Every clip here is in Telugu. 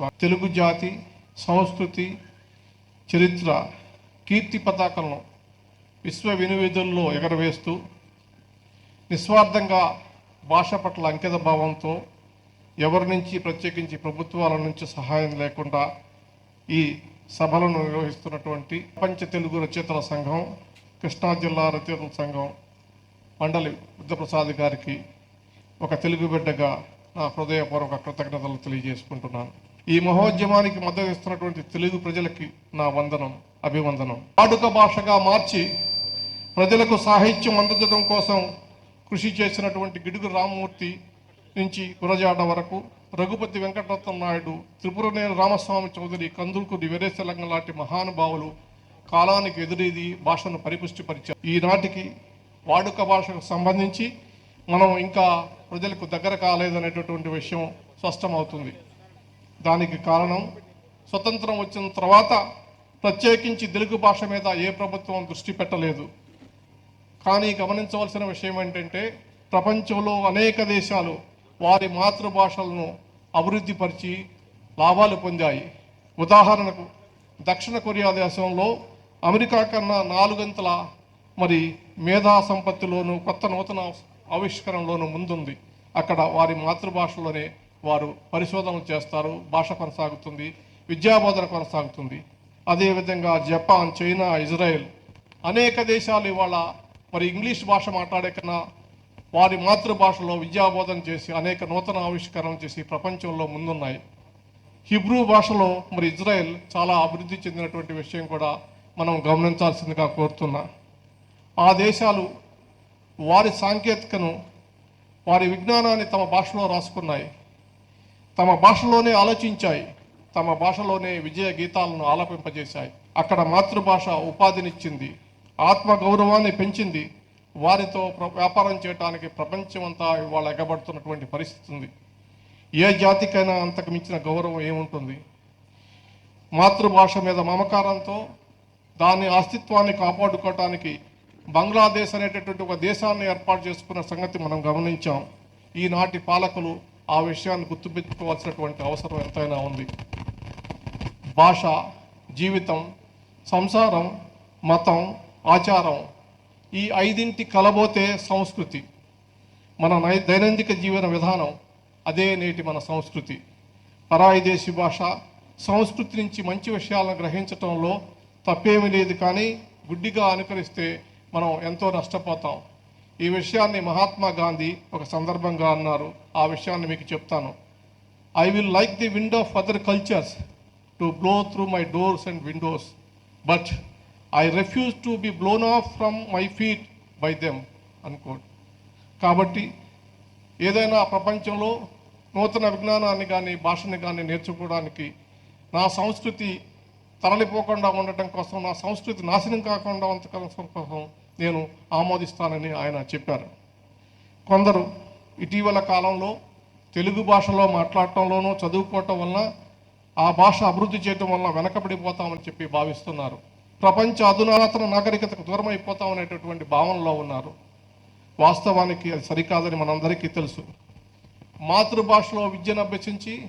తెలుగు జాతి సంస్కృతి చరిత్ర కీర్తి పతాకలను విశ్వ వినివేదుల్లో ఎగరవేస్తూ నిస్వార్థంగా భాష పట్ల అంకిత భావంతో ఎవరి నుంచి ప్రత్యేకించి ప్రభుత్వాల నుంచి సహాయం లేకుండా ఈ సభలను నిర్వహిస్తున్నటువంటి ప్రపంచ తెలుగు రచయితల సంఘం కృష్ణా జిల్లా రచయితల సంఘం మండలి బుద్ధప్రసాద్ గారికి ఒక తెలుగు బిడ్డగా నా హృదయపూర్వక కృతజ్ఞతలు తెలియజేసుకుంటున్నాను. ఈ మహోద్యమానికి మద్దతు ఇస్తున్నటువంటి తెలుగు ప్రజలకి నా వందనం అభివందనం. వాడుక భాషగా మార్చి ప్రజలకు సాహిత్యం అందించడం కోసం కృషి చేసినటువంటి గిడుగు రామమూర్తి నుంచి గురజాడ వరకు రఘుపతి వెంకటరత్న నాయుడు త్రిపురనేని రామస్వామి చౌదరి కందుకూరి వీరేశలింగం లాంటి మహానుభావులు కాలానికి ఎదురీది భాషను పరిపుష్టిపరిచారు. ఈనాటికి వాడుక భాషకు సంబంధించి మనం ఇంకా ప్రజలకు దగ్గర కాలేదనేటటువంటి విషయం స్పష్టమవుతుంది. దానికి కారణం స్వతంత్రం వచ్చిన తర్వాత ప్రత్యేకించి తెలుగు భాష మీద ఏ ప్రభుత్వం దృష్టి పెట్టలేదు. కానీ గమనించవలసిన విషయం ఏంటంటే ప్రపంచంలో అనేక దేశాలు వారి మాతృభాషలను అభివృద్ధిపరిచి లాభాలు పొందాయి. ఉదాహరణకు దక్షిణ కొరియా దేశంలో అమెరికా కన్నా నాలుగంతల మరి మేధా సంపత్తిలోను కొత్త నూతన ఆవిష్కరణలోనూ ముందుంది. అక్కడ వారి మాతృభాషలోనే వారు పరిశోధనలు చేస్తారు భాష కొనసాగుతుంది విద్యాబోధన కొనసాగుతుంది. అదేవిధంగా జపాన్ చైనా ఇజ్రాయెల్ అనేక దేశాలు ఇవాళ మరి ఇంగ్లీష్ భాష మాట్లాడే కన్నా వారి మాతృభాషలో విద్యాబోధన చేసి అనేక నూతన ఆవిష్కరణలు చేసి ప్రపంచంలో ముందున్నాయి. హిబ్రూ భాషలో మరి ఇజ్రాయెల్ చాలా అభివృద్ధి చెందినటువంటి విషయం కూడా మనం గమనించాల్సిందిగా కోరుతున్నా. ఆ దేశాలు వారి సాంకేతికను వారి విజ్ఞానాన్ని తమ భాషలో రాసుకున్నాయి. తమ భాషలోనే ఆలోచించాయి. తమ భాషలోనే విజయ గీతాలను ఆలపింపజేశాయి. అక్కడ మాతృభాష ఉపాధినిచ్చింది. ఆత్మ గౌరవాన్ని పెంచింది. వారితో వ్యాపారం చేయడానికి ప్రపంచమంతా ఇవాళ ఎగబడుతున్నటువంటి పరిస్థితి ఉంది ఏ జాతికైనా అంతకు మించిన గౌరవం ఏముంటుంది? మాతృభాష మీద మమకారంతో దాని అస్తిత్వాన్ని కాపాడుకోవటానికి బంగ్లాదేశ్ అనేటటువంటి ఒక దేశాన్ని ఏర్పాటు చేసుకున్న సంగతి మనం గమనించాం. ఈనాటి పాలకులు ఆ విషయాన్ని గుర్తుపెట్టుకోవాల్సినటువంటి అవసరం ఎంతైనా ఉంది. భాష జీవితం సంసారం మతం ఆచారం ఈ ఐదింటి కలబోతే సంస్కృతి. మన నై దైనందిక జీవన విధానం అదే నేటి మన సంస్కృతి. పరాయి దేశీ భాష సంస్కృతి నుంచి మంచి విషయాలను గ్రహించటంలో తప్పేమీ లేదు కానీ గుడ్డిగా అనుకరిస్తే మనం ఎంతో నష్టపోతాం. ఈ విషయాన్ని మహాత్మా గాంధీ ఒక సందర్భంగా అన్నారు. ఆ విషయాన్ని మీకు చెప్తాను. I will like the window of other cultures to blow through my doors and windows but I refuse to be blown off from my feet by them unquote కాబట్టి ఏదైనా ప్రపంచంలో నూతన విజ్ఞానాన్ని కానీ భాషని కానీ నేర్చుకోవడానికి నా సంస్కృతి తరలిపోకుండా ఉండటం కోసం నా సంస్కృతి నాశనం కాకుండా ఉండటం కోసం నేను ఆమోదిస్తానని ఆయన చెప్పారు. కొందరు ఇటీవల కాలంలో తెలుగు భాషలో మాట్లాడటంలోనూ చదువుకోవటం వలన ఆ భాష అభివృద్ధి చేయటం వలన వెనకబడిపోతామని చెప్పి భావిస్తున్నారు. ప్రపంచ అధునాతన నాగరికతకు దూరం అయిపోతామనేటటువంటి భావనలో ఉన్నారు. వాస్తవానికి అది సరికాదని మనందరికీ తెలుసు. మాతృభాషలో విద్యను అభ్యసించి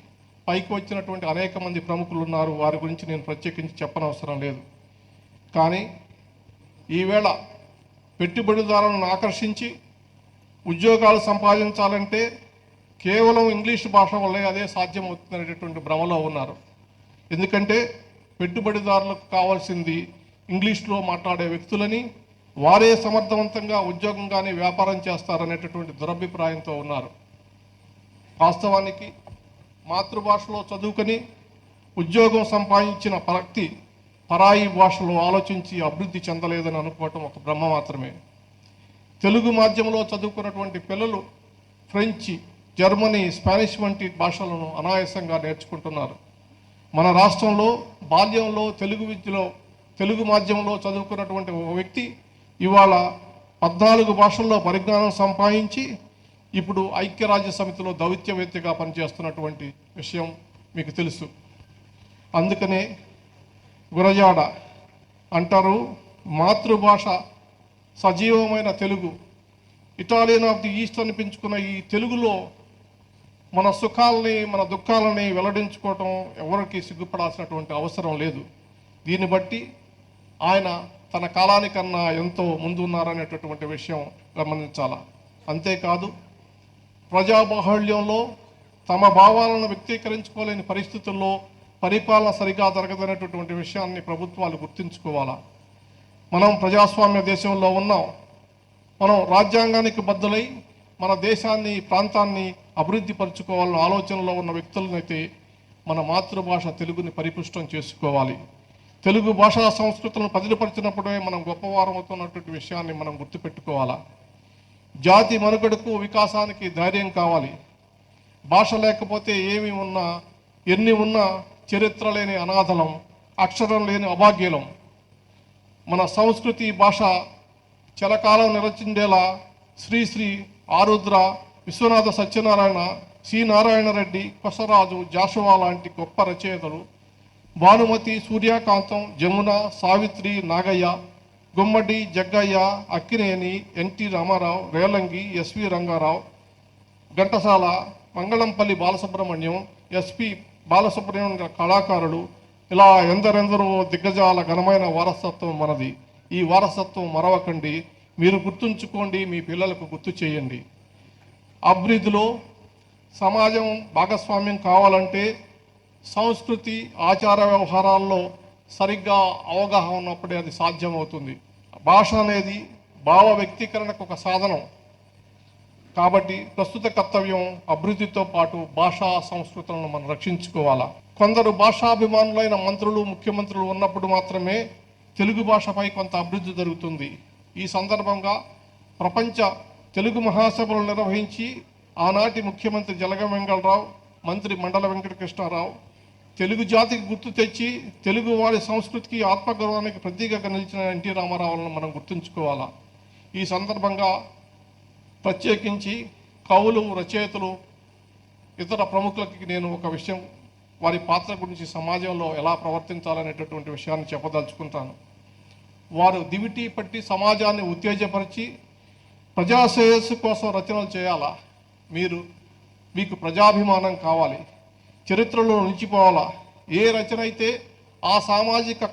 పైకి వచ్చినటువంటి అనేక మంది ప్రముఖులు ఉన్నారు. వారి గురించి నేను ప్రత్యేకించి చెప్పనవసరం లేదు. కానీ ఈవేళ పెట్టుబడిదారులను ఆకర్షించి ఉద్యోగాలు సంపాదించాలంటే కేవలం ఇంగ్లీష్ భాష వల్లే అదే సాధ్యమవుతుందనేటటువంటి భ్రమలో ఉన్నారు. ఎందుకంటే పెట్టుబడిదారులకు కావాల్సింది ఇంగ్లీష్లో మాట్లాడే వ్యక్తులని వారే సమర్థవంతంగా ఉద్యోగం కానీ వ్యాపారం చేస్తారనేటటువంటి దురభిప్రాయంతో ఉన్నారు. వాస్తవానికి మాతృభాషలో చదువుకొని ఉద్యోగం సంపాదించిన వ్యక్తి పరాయి భాషలో ఆలోచించి అభివృద్ధి చెందలేదని అనుకోవటం ఒక బ్రహ్మ మాత్రమే. తెలుగు మాధ్యమంలో చదువుకున్నటువంటి పిల్లలు ఫ్రెంచి జర్మనీ స్పానిష్ వంటి భాషలను అనాయాసంగా నేర్చుకుంటున్నారు. మన రాష్ట్రంలో బాల్యంలో తెలుగు విద్యలో తెలుగు మాధ్యమంలో చదువుకున్నటువంటి ఒక వ్యక్తి ఇవాళ పద్నాలుగు భాషల్లో పరిజ్ఞానం సంపాదించి ఇప్పుడు ఐక్యరాజ్య సమితిలో దౌత్యవేత్తగా పనిచేస్తున్నటువంటి విషయం మీకు తెలుసు. అందుకనే గురజాడ అంటారు మాతృభాష సజీవమైన Telugu. Italian of the East అనిపించుకున్న ఈ తెలుగులో మన సుఖాలని మన దుఃఖాలని వెల్లడించుకోవటం ఎవరికి సిగ్గుపడాల్సినటువంటి అవసరం లేదు. దీన్ని బట్టి ఆయన తన కాలానికన్నా ఎంతో ముందు ఉన్నారనేటటువంటి విషయం గమనించాల? అంతేకాదు ప్రజాబాహుళ్యంలో తమ భావాలను వ్యక్తీకరించుకోలేని పరిస్థితుల్లో పరిపాలన సరిగా జరగదనేటటువంటి విషయాన్ని ప్రభుత్వాలు గుర్తుంచుకోవాలా? మనం ప్రజాస్వామ్య దేశంలో ఉన్నాం. మనం రాజ్యాంగానికి బద్దులై మన దేశాన్ని ప్రాంతాన్ని అభివృద్ధి పరుచుకోవాలన్న ఆలోచనలో ఉన్న వ్యక్తులనైతే మన మాతృభాష తెలుగుని పరిపుష్టం చేసుకోవాలి. తెలుగు భాషా సంస్కృతులను పదిలిపరిచినప్పుడే మనం గొప్పవారం అవుతున్నటువంటి విషయాన్ని మనం గుర్తుపెట్టుకోవాలా? జాతి మనుగడకు వికాసానికి ధైర్యం కావాలి. భాష లేకపోతే ఏమి ఉన్నా ఎన్ని ఉన్నా చరిత్ర లేని అనాథలం అక్షరం లేని అభాగ్యులం. మన సంస్కృతి భాష చిరకాలం నిలచిండేలా శ్రీశ్రీ ఆరుద్ర విశ్వనాథ సత్యనారాయణ సి నారాయణ రెడ్డి కొసరాజు జాషువా లాంటి గొప్ప రచయితలు. Bhanumathi Suryakantham Jamuna Savitri Nagaiah Gummadi Jaggaiah Akkineni NT Rama Rao Relangi SV Ranga Rao. Ghantasala Mangalampalli Balasubrahmanyam SP Balasubrahmanyam కళాకారులు ఇలా ఎందరెందరో దిగ్గజాల ఘనమైన వారసత్వం మనది. ఈ వారసత్వం మరవకండి. మీరు గుర్తుంచుకోండి మీ పిల్లలకు గుర్తు చేయండి. అభివృద్ధిలో సమాజం భాగస్వామ్యం కావాలంటే సంస్కృతి ఆచార వ్యవహారాల్లో సరిగ్గా అవగాహన ఉన్నప్పుడే అది సాధ్యమవుతుంది. భాష అనేది భావ వ్యక్తీకరణకు ఒక సాధనం. కాబట్టి ప్రస్తుత కర్తవ్యం అభివృద్ధితో పాటు భాషా సంస్కృతులను మనం రక్షించుకోవాలా? కొందరు భాషాభిమానులైన మంత్రులు ముఖ్యమంత్రులు ఉన్నప్పుడు మాత్రమే తెలుగు భాషపై కొంత అభివృద్ధి జరుగుతుంది. ఈ సందర్భంగా ప్రపంచ తెలుగు మహాసభలు నిర్వహించి ఆనాటి ముఖ్యమంత్రి జలగ వెంగళరావు మంత్రి మండల వెంకటకృష్ణారావు తెలుగు జాతికి గుర్తు తెచ్చి తెలుగు వారి సంస్కృతికి ఆత్మగౌరవానికి ప్రతీకగా నిలిచిన ఎన్టీ రామారావులను మనం గుర్తుంచుకోవాలా? ఈ సందర్భంగా ప్రత్యేకించి కవులు రచయితలు ఇతర ప్రముఖులకి నేను ఒక విషయం వారి పాత్ర గురించి సమాజంలో ఎలా ప్రవర్తించాలనేటటువంటి విషయాన్ని చెప్పదలుచుకుంటాను. వారు దివిటి పట్టి సమాజాన్ని ఉత్తేజపరిచి ప్రజాశ్రేయస్సు కోసం రచనలు చేయాలా? మీరు మీకు ప్రజాభిమానం కావాలి. చరిత్రలో నిలిచిపోవాలా? ఏ రచన అయితే ఆ సామాజిక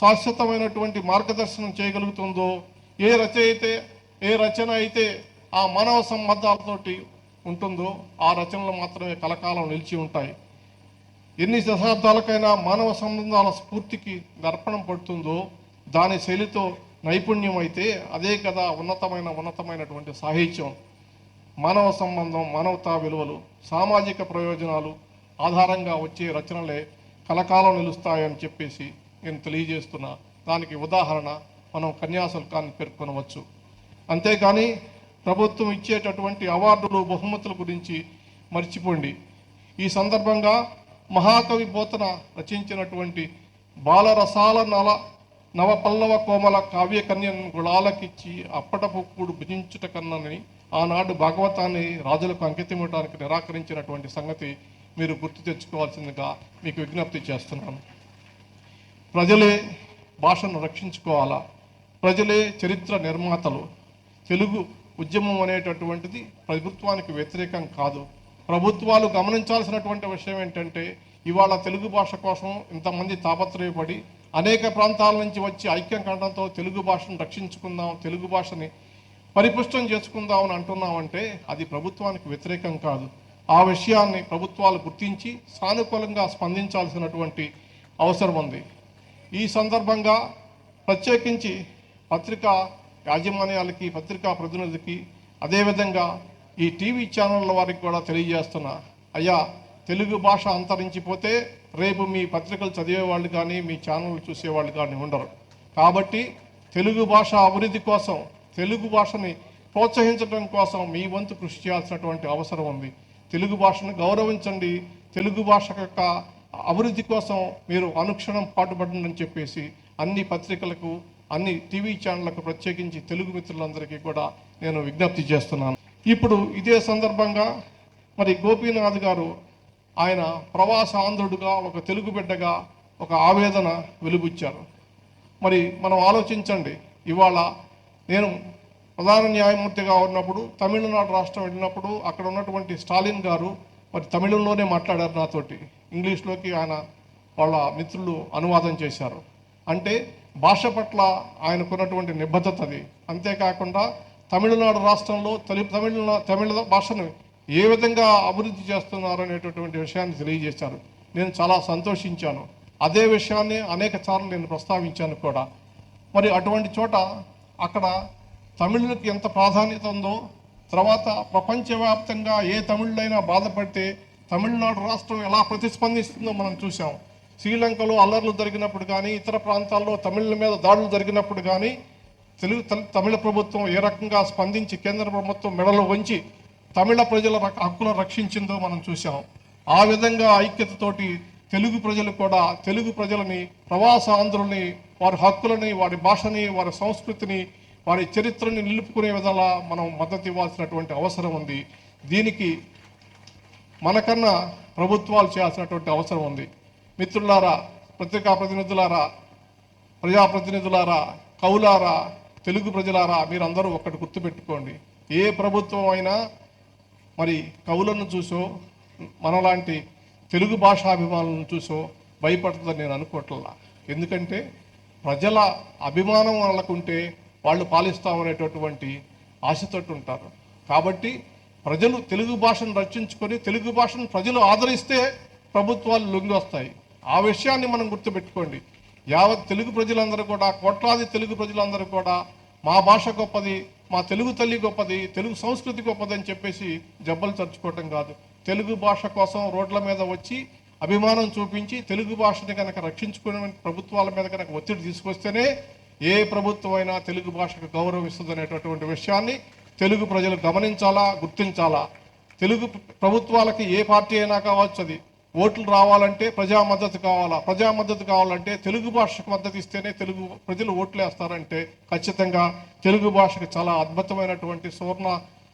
శాశ్వతమైనటువంటి మార్గదర్శనం చేయగలుగుతుందో ఏ రచయితే ఏ రచన అయితే ఆ మానవ సంబంధాలతోటి ఉంటుందో ఆ రచనలు మాత్రమే కలకాలం నిలిచి ఉంటాయి. ఎన్ని దశాబ్దాలకైనా మానవ సంబంధాల స్ఫూర్తికి దర్పణం పడుతుందో దాని శైలితో నైపుణ్యం అయితే అదే కదా ఉన్నతమైన ఉన్నతమైనటువంటి సాహిత్యం. మానవ సంబంధం మానవతా విలువలు సామాజిక ప్రయోజనాలు ఆధారంగా వచ్చే రచనలే కలకాలం నిలుస్తాయని చెప్పేసి నేను తెలియజేస్తున్నా. దానికి ఉదాహరణ మనం కన్యాశుల్కాన్ని పేర్కొనవచ్చు. అంతేకాని ప్రభుత్వం ఇచ్చేటటువంటి అవార్డులు బహుమతుల గురించి మర్చిపోండి. ఈ సందర్భంగా మహాకవి బోతన రచించినటువంటి బాలరసాల నల నవపల్లవ కోమల కావ్యకన్యను గుళాలకిచ్చి అప్పటపుప్పుడు భుజించుట కన్నని ఆనాడు భగవతాన్ని రాజులకు అంకితమివ్వడానికి నిరాకరించినటువంటి సంగతి మీరు గుర్తు తెచ్చుకోవాల్సిందిగా మీకు విజ్ఞప్తి చేస్తున్నాను. ప్రజలే భాషను రక్షించుకోవాలా? ప్రజలే చరిత్ర నిర్మాతలు. తెలుగు ఉద్యమం అనేటటువంటిది ప్రభుత్వానికి వ్యతిరేకం కాదు. ప్రభుత్వాలు గమనించాల్సినటువంటి విషయం ఏంటంటే ఇవాళ తెలుగు భాష కోసం ఇంతమంది తాపత్రయపడి అనేక ప్రాంతాల నుంచి వచ్చి ఐక్యం కండంతో తెలుగు భాషను రక్షించుకుందాం తెలుగు భాషని పరిపుష్టం చేసుకుందాం అని అంటున్నామంటే అది ప్రభుత్వానికి వ్యతిరేకం కాదు. ఆ విషయాన్ని ప్రభుత్వాలు గుర్తించి సానుకూలంగా స్పందించాల్సినటువంటి అవసరం ఉంది. ఈ సందర్భంగా ప్రత్యేకించి పత్రికా యాజమాన్యాలకి పత్రికా ప్రతినిధికి అదేవిధంగా ఈ టీవీ ఛానళ్ళ వారికి కూడా తెలియజేస్తున్నా అయ్యా తెలుగు భాష అంతరించిపోతే రేపు మీ పత్రికలు చదివేవాళ్ళు కానీ మీ ఛానల్ చూసేవాళ్ళు కానీ ఉండరు. కాబట్టి తెలుగు భాష అభివృద్ధి కోసం తెలుగు భాషని ప్రోత్సహించడం కోసం మీ వంతు కృషి చేయాల్సినటువంటి అవసరం ఉంది. తెలుగు భాషను గౌరవించండి. తెలుగు భాష యొక్క అభివృద్ధి కోసం మీరు అనుక్షణం పాటుపడండి అని చెప్పేసి అన్ని పత్రికలకు అన్ని టీవీ ఛానళ్ళకు ప్రత్యేకించి తెలుగు మిత్రులందరికీ కూడా నేను విజ్ఞప్తి చేస్తున్నాను. ఇప్పుడు ఇదే సందర్భంగా మరి గోపీనాథ్ గారు ఆయన ప్రవాస ఆంధ్రుడుగా ఒక తెలుగు బిడ్డగా ఒక ఆవేదన వెలుగుచ్చారు మరి మనం ఆలోచించండి ఇవాళ నేను ప్రధాన న్యాయమూర్తిగా ఉన్నప్పుడు తమిళనాడు రాష్ట్రం వెళ్ళినప్పుడు అక్కడ ఉన్నటువంటి స్టాలిన్ గారు మరి తమిళంలోనే మాట్లాడారు నాతోటి. ఇంగ్లీష్లోకి ఆయన వాళ్ళ మిత్రులు అనువాదం చేశారు. అంటే భాష పట్ల ఆయనకున్నటువంటి నిబద్ధత అది. అంతేకాకుండా తమిళనాడు రాష్ట్రంలో తెలుగు తమిళ తమిళ భాషను ఏ విధంగా అభివృద్ధి చేస్తున్నారు అనేటటువంటి విషయాన్ని తెలియజేశారు. నేను చాలా సంతోషించాను. అదే విషయాన్ని అనేక సార్లు నేను ప్రస్తావించాను కూడా. మరి అటువంటి చోట అక్కడ తమిళులకు ఎంత ప్రాధాన్యత ఉందో తర్వాత ప్రపంచవ్యాప్తంగా ఏ తమిళులైనా బాధపడితే తమిళనాడు రాష్ట్రం ఎలా ప్రతిస్పందిస్తుందో మనం చూసాం శ్రీలంకలో అల్లర్లు జరిగినప్పుడు కానీ ఇతర ప్రాంతాల్లో తమిళ్ళ మీద దాడులు జరిగినప్పుడు కానీ తెలుగు తమిళ ప్రభుత్వం ఏ రకంగా స్పందించి కేంద్ర ప్రభుత్వం మెడలో వంచి తమిళ ప్రజల హక్కులను రక్షించిందో మనం చూసాం ఆ విధంగా ఐక్యతతోటి తెలుగు ప్రజలు కూడా తెలుగు ప్రజలని ప్రవాస ఆంధ్రుల్ని వారి హక్కులని వారి భాషని వారి సంస్కృతిని వారి చరిత్రని నిలుపుకునే విధంగా మనం మద్దతు ఇవ్వాల్సినటువంటి అవసరం ఉంది. దీనికి మనకన్నా ప్రభుత్వాలు చేయాల్సినటువంటి అవసరం ఉంది. మిత్రులారా పత్రికా ప్రతినిధులారా ప్రజాప్రతినిధులారా కౌలారా తెలుగు ప్రజలారా మీరందరూ ఒక్కటి గుర్తుపెట్టుకోండి. ఏ ప్రభుత్వం అయినా మరి కవులను చూసో మనలాంటి తెలుగు భాషాభిమానులను చూసో భయపడుతుందని నేను అనుకోవట్లా. ఎందుకంటే ప్రజల అభిమానం వాళ్ళకుంటే వాళ్ళు పాలిస్తామనేటటువంటి ఆశతోటి ఉంటారు. కాబట్టి ప్రజలు తెలుగు భాషను రక్షించుకొని తెలుగు భాషను ప్రజలు ఆదరిస్తే ప్రభుత్వాలు లొంగి వస్తాయి. ఆ విషయాన్ని మనం గుర్తుపెట్టుకోండి. యావత్ తెలుగు ప్రజలందరూ కూడా కోట్లాది తెలుగు ప్రజలందరూ కూడా మా భాష గొప్పది మా తెలుగు తల్లి గొప్పది తెలుగు సంస్కృతి గొప్పది అని చెప్పేసి జబ్బలు చర్చుకోవటం కాదు. తెలుగు భాష కోసం రోడ్ల మీద వచ్చి అభిమానం చూపించి తెలుగు భాషని కనుక రక్షించుకునే ప్రభుత్వాల మీద కనుక ఒత్తిడి తీసుకొస్తేనే ఏ ప్రభుత్వమైనా తెలుగు భాషకు గౌరవిస్తుంది అనేటటువంటి విషయాన్ని తెలుగు ప్రజలు గమనించాలా గుర్తించాలా? తెలుగు ప్రభుత్వాలకి ఏ పార్టీ అయినా కావచ్చు అది. ఓట్లు రావాలంటే ప్రజా మద్దతు కావాలా? ప్రజా మద్దతు కావాలంటే తెలుగు భాషకు మద్దతు ఇస్తేనే తెలుగు ప్రజలు ఓట్లు వేస్తారంటే ఖచ్చితంగా తెలుగు భాషకు చాలా అద్భుతమైనటువంటి సువర్ణ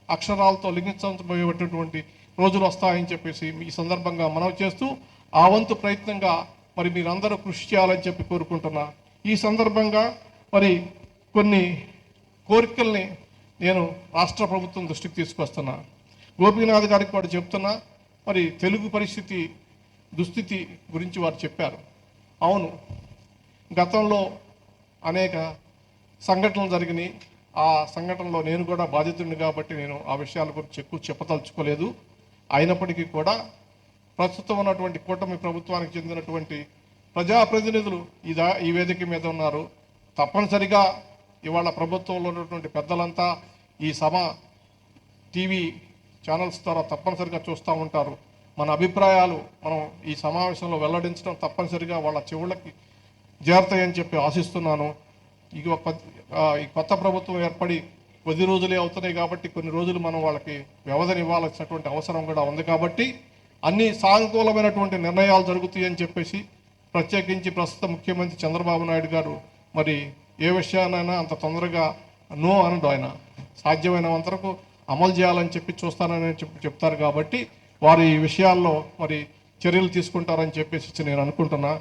అక్షరాలతో లింగించబోయేటటువంటి రోజులు వస్తాయని చెప్పేసి ఈ సందర్భంగా మనవి చేస్తూ ఆ వంతు ప్రయత్నంగా మరి మీరందరూ కృషి చేయాలని చెప్పి కోరుకుంటున్నా. ఈ సందర్భంగా మరి కొన్ని కోరికల్ని నేను రాష్ట్ర ప్రభుత్వం దృష్టికి తీసుకొస్తున్నా. గోపీనాథ్ గారికి కూడా చెప్తున్నా మరి తెలుగు పరిస్థితి దుస్థితి గురించి వారు చెప్పారు. అవును గతంలో అనేక సంఘటనలు జరిగినాయి. ఆ సంఘటనలో నేను కూడా బాధితుడిని కాబట్టి నేను ఆ విషయాల గురించి ఎక్కువ చెప్పదలుచుకోలేదు. అయినప్పటికీ కూడా ప్రస్తుతం ఉన్నటువంటి కూటమి ప్రభుత్వానికి చెందినటువంటి ప్రజాప్రతినిధులు ఈ దా ఈ వేదిక మీద ఉన్నారు. తప్పనిసరిగా ఇవాళ ప్రభుత్వంలో ఉన్నటువంటి పెద్దలంతా ఈ సభ టీవీ ఛానల్స్ ద్వారా తప్పనిసరిగా చూస్తూ ఉంటారు. మన అభిప్రాయాలు మనం ఈ సమావేశంలో వెల్లడించడం తప్పనిసరిగా వాళ్ళ చెవులకి చేరతాయని చెప్పి ఆశిస్తున్నాను. ఇక ఈ కొత్త ప్రభుత్వం ఏర్పడి కొద్ది రోజులే అవుతున్నాయి కాబట్టి కొన్ని రోజులు మనం వాళ్ళకి వ్యవధిని ఇవ్వాల్సినటువంటి అవసరం కూడా ఉంది కాబట్టి అన్ని సానుకూలమైనటువంటి నిర్ణయాలు జరుగుతాయని చెప్పేసి ప్రత్యేకించి ప్రస్తుత ముఖ్యమంత్రి చంద్రబాబు నాయుడు గారు మరి ఏ విషయానైనా అంత తొందరగా నో అనడు ఆయన. సాధ్యమైన అంతరకు అమలు చేయాలని చెప్పి చూస్తానని చెప్పి చెప్తారు కాబట్టి వారు ఈ విషయాల్లో మరి చర్యలు తీసుకుంటారని చెప్పేసి నేను అనుకుంటున్నా.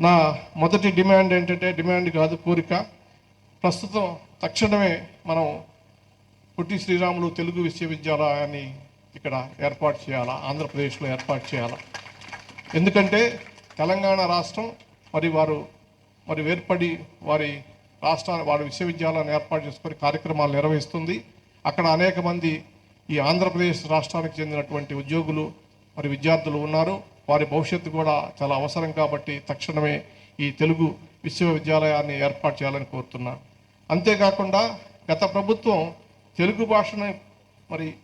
నా మొదటి డిమాండ్ ఏంటంటే డిమాండ్ కాదు కోరిక. ప్రస్తుతం తక్షణమే మనం పుట్టి శ్రీరాములు తెలుగు విశ్వవిద్యాలయాన్ని ఇక్కడ ఏర్పాటు చేయాలా ఆంధ్రప్రదేశ్లో ఏర్పాటు చేయాలా? ఎందుకంటే తెలంగాణ రాష్ట్రం మరి వారు మరి ఏర్పడి వారి రాష్ట్రాన్ని వారి విశ్వవిద్యాలయాన్ని ఏర్పాటు చేసుకొని కార్యక్రమాలు నిర్వహిస్తుంది. అక్కడ అనేక మంది ఈ ఆంధ్రప్రదేశ్ రాష్ట్రానికి చెందినటువంటి ఉద్యోగులు మరి విద్యార్థులు ఉన్నారు. వారి భవిష్యత్తు కూడా చాలా అవసరం కాబట్టి తక్షణమే ఈ తెలుగు విశ్వవిద్యాలయాన్ని ఏర్పాటు చేయాలని కోరుతున్నా. అంతేకాకుండా గత ప్రభుత్వం తెలుగు భాషను మరి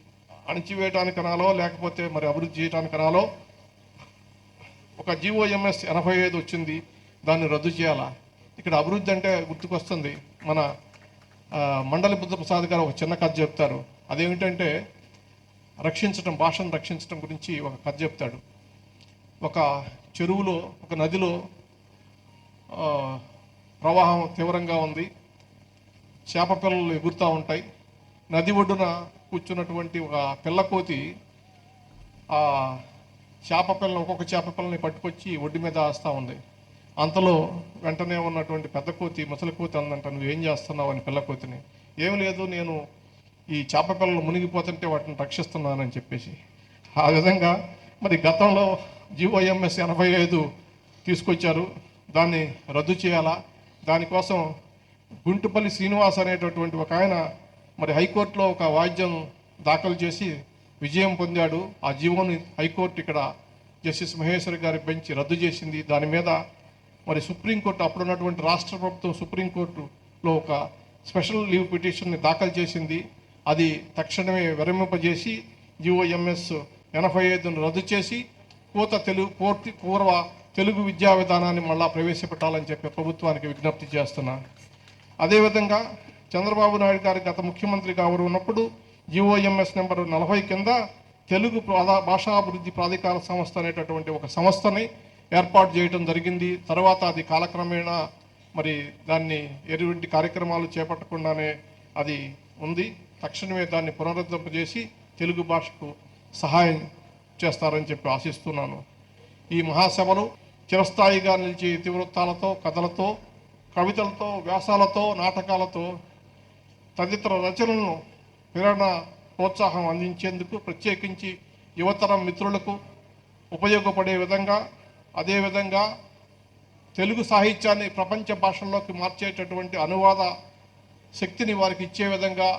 అణిచివేయడానికనాలో లేకపోతే మరి అభివృద్ధి చేయడానికి ఒక జిఓఎంఎస్ ఎనభై ఐదు వచ్చింది. దాన్ని రద్దు చేయాలా? ఇక్కడ అభివృద్ధి అంటే గుర్తుకొస్తుంది. మన ఆ, మండలి బుద్ధప్రసాద్ గారు ఒక చిన్న కథ చెప్తారు. అదేమిటంటే రక్షించటం భాషను రక్షించటం గురించి ఒక కథ చెప్తాడు. ఒక చెరువులో ఒక నదిలో ప్రవాహం తీవ్రంగా ఉంది. చేప పిల్లలు ఎగురుతూ ఉంటాయి. నది ఒడ్డున కూర్చున్నటువంటి ఒక పిల్లకోతి ఆ చేప పిల్లని ఒక్కొక్క చేప పిల్లని పట్టుకొచ్చి ఒడ్డు మీద ఆస్తూ ఉంది. అంతలో వెంటనే ఉన్నటువంటి పెద్ద కోతి ముసలి కోతి అందంట నువ్వు ఏం చేస్తున్నావు? అని పిల్లకోతిని ఏం లేదు నేను ఈ చేప పిల్లలు మునిగిపోతుంటే వాటిని రక్షిస్తున్నానని చెప్పేసి. ఆ విధంగా మరి గతంలో జీవోఎంఎస్ ఎనభై ఐదు తీసుకొచ్చారు. దాన్ని రద్దు చేయాలా? దానికోసం గుంటుపల్లి శ్రీనివాస్ అనేటటువంటి ఒక ఆయన మరి హైకోర్టులో ఒక వాద్యం దాఖలు చేసి విజయం పొందాడు. ఆ జీవోని హైకోర్టు ఇక్కడ జస్టిస్ మహేశ్వరి గారి బెంచ్ రద్దు చేసింది. దాని మీద మరి సుప్రీంకోర్టు అప్పుడున్నటువంటి రాష్ట్ర ప్రభుత్వం సుప్రీంకోర్టులో ఒక స్పెషల్ లీవ్ పిటిషన్ని దాఖలు చేసింది. అది తక్షణమే విరమింపజేసి జిఓఎంఎస్ ఎనభై ఐదును రద్దు చేసి పూత తెలుగు పూర్తి పూర్వ తెలుగు విద్యా విధానాన్ని మళ్ళా ప్రవేశపెట్టాలని చెప్పి ప్రభుత్వానికి విజ్ఞప్తి చేస్తున్నా. అదేవిధంగా చంద్రబాబు నాయుడు గారు గత ముఖ్యమంత్రిగా ఎవరు ఉన్నప్పుడు జిఓఎంఎస్ నెంబర్ నలభై కింద తెలుగు ప్రాధా భాషాభివృద్ధి ప్రాధికార సంస్థ అనేటటువంటి ఒక సంస్థని ఏర్పాటు చేయడం జరిగింది. తర్వాత అది కాలక్రమేణా మరి దాన్ని ఎటువంటి కార్యక్రమాలు చేపట్టకుండానే అది ఉంది. తక్షణమే దాన్ని పునరుద్ధరింపజేసి తెలుగు భాషకు సహాయం చేస్తారని చెప్పి ఆశిస్తున్నాను. ఈ మహాసభలు చిరస్థాయిగా నిలిచి ఇతివృత్తాలతో కథలతో కవితలతో వ్యాసాలతో నాటకాలతో తదితర రచనలను ప్రేరణ ప్రోత్సాహం అందించేందుకు ప్రత్యేకించి యువతరం మిత్రులకు ఉపయోగపడే విధంగా అదేవిధంగా తెలుగు సాహిత్యాన్ని ప్రపంచ భాషల్లోకి మార్చేటటువంటి అనువాద శక్తిని వారికి ఇచ్చే విధంగా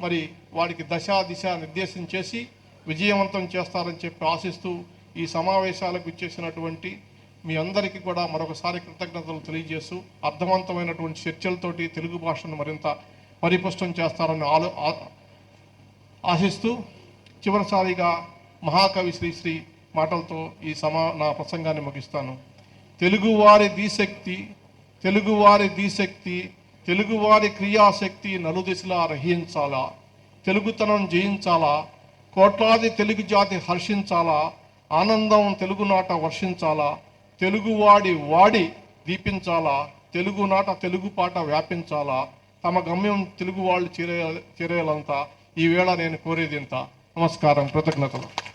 మరి వాడికి దశ దిశ నిర్దేశం చేసి విజయవంతం చేస్తారని చెప్పి ఆశిస్తూ ఈ సమావేశాలకు ఇచ్చేసినటువంటి మీ అందరికీ కూడా మరొకసారి కృతజ్ఞతలు తెలియజేస్తూ అర్థవంతమైనటువంటి చర్చలతోటి తెలుగు భాషను మరింత పరిపుష్టం చేస్తారని ఆలో ఆశిస్తూ చివరిసారిగా మహాకవి శ్రీశ్రీ మాటలతో ఈ సమా నా ప్రసంగాన్ని ముగిస్తాను. తెలుగువారి దిశక్తి తెలుగువారి దిశక్తి తెలుగువారి క్రియాశక్తి నలుదిశలా రహించాలా? తెలుగుతనం జయించాలా? కోట్లాది తెలుగు జాతి హర్షించాలా? ఆనందం తెలుగునాట వర్షించాలా? తెలుగువాడి వాడి దీపించాలా? తెలుగునాట తెలుగు పాట వ్యాపించాలా? తమ గమ్యం తెలుగు వాళ్ళు చేరే చేరేయాలంతా. ఈ వేళ నేను కోరేది ఇంత. నమస్కారం కృతజ్ఞతలు.